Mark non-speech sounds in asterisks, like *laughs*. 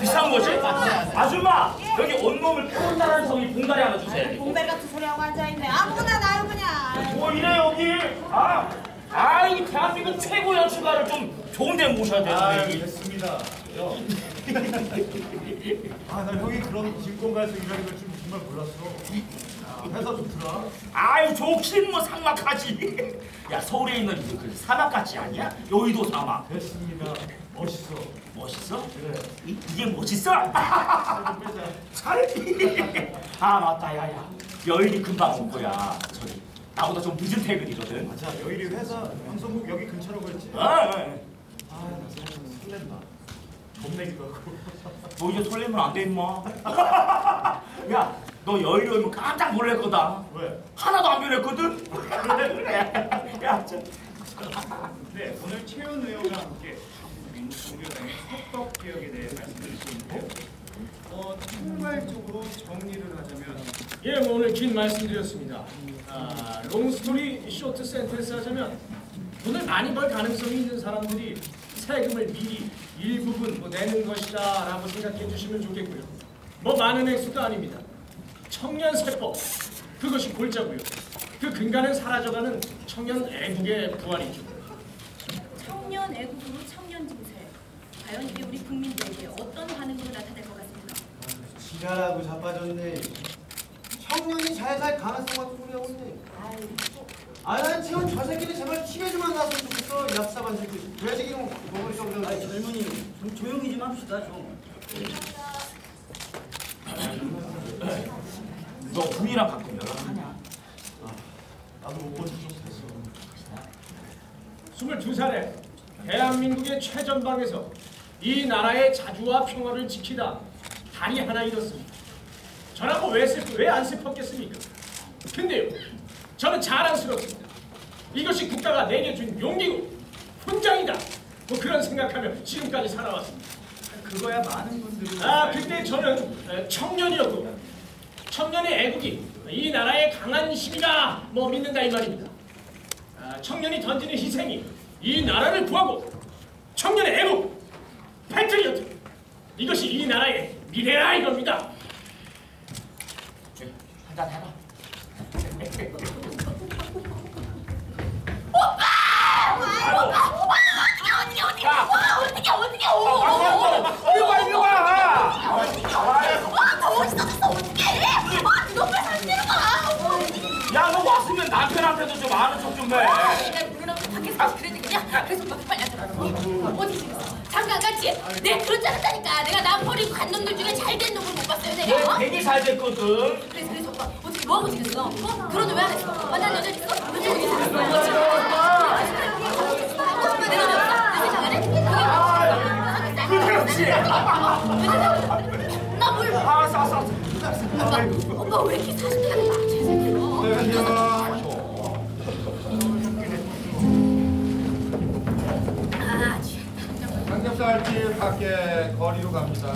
비싼 거지? 아줌마 여기 온몸을 펴다라는 성이 봉다리 하나 주세요. 공백 같은 소리 하고 앉아있네. 아무거나 나요 그냥. 뭐 이래 여기? 아, 아, 이 대한민국 최고 연출가를 좀 좋은 데 모셔야 아, 되는데. 됐습니다. *laughs* 아, 나 형이 그런 진공가에서 일하는 걸줄 정말 몰랐어. 야, 회사 좋더라. 아유 좋긴 뭐 삭막하지. *laughs* 야 서울에 있는 그, 그 사막같이 아니야? 여의도 사막. 됐습니다. 멋있어. 멋있어? 그래. 이, 이게 멋있어? 좀 빼자. 잘했지. 아 맞다 야야. 여일이 금방 올 거야. 저기 나보다 좀 늦은 퇴근이거든. 자, 여일이 회사 방송국 여기 근처라고 했지? 어, 어, 어. 아, 나 설렌다. 겁내기도 하고. 너 이제 설레면 안 돼 임마. *laughs* *laughs* 야, 너 여의도 오면 깜짝 놀랄 거다. 왜? 하나도 안 변했거든. 그래 *laughs* 그래. 야, 저, 네, 오늘 최현 의원과 함께 민주공화당의 헌법 개혁에 대해 말씀드릴 수 있는데요. 어, 총괄적으로 정리를 하자면 예, 뭐 오늘 긴 말씀드렸습니다. 아, 롱스토리 쇼트 센텐스 하자면 돈을 많이 벌 가능성이 있는 사람들이 세금을 미리 일부분 뭐 내는 것이다라고 생각해 주시면 좋겠고요. 뭐 많은 액수도 아닙니다. 청년 세법 그것이 골자고요. 그 근간은 사라져가는 청년 애국의 부활이죠. 청년 애국으로 청년 증세. 과연 이게 우리 국민들에게 어떤 반응으로 나타날 것 같습니까? 지랄하고 자빠졌네. 청년이 잘 살 가능성 같은 소리 하고 있네. 아, 난 지금 저 새끼들 제발 집에 좀안 놨으면 좋겠어. 얍삽한 새끼. 돼지기름 먹을 정도로. 아니 젊은이 좀 조용히 좀 합시다 좀. 너 군이랑 가끔 연락하냐? 나도 못좀 됐어. 22살에 대한민국의 최전방에서 이 나라의 자주와 평화를 지키다 다리 하나 잃었습니다. 저라고 왜, 슬- 왜안 슬펐겠습니까? 근데요, 저는 자랑스럽습니다. 이것이 국가가 내게 준 용기고 훈장이다. 뭐 그런 생각하며 지금까지 살아왔습니다. 그거야 많은 분들이 아, 그때 저는 에, 청년이었고 청년의 애국이 이 나라의 강한 힘이다 뭐 믿는다 이 말입니다. 아, 청년이 던지는 희생이 이 나라를 구하고 청년의 애국 패트리어트 이것이 이 나라의 미래라 이겁니다. 한잔 해라. 남편한테도 좀 아는 척좀 해. 내가 누구랑 밖에서 그랬거든요 그래서 막 빨리 왔더라고 어디 지냈어 잠깐 같이 네 그렇지 않았다니까 내가 남 버리고 간 놈들 중에 잘 된 놈을 못 봤어요 얘 내가 어? 되게 잘 됐거든. 그래서 그래서 오빠 어떻게 뭐하고 지냈어 어? 결혼을 왜안 했어 만난 여자 있어 여자 있어 뭐 지금 어? 생각에 그렇지. 나뭘 알았어, 알았어, 알았어. 오빠, 오빠 왜 이렇게 40대가 나 잘생겼어? 아, 삼겹살집 밖에 거리로 갑니다.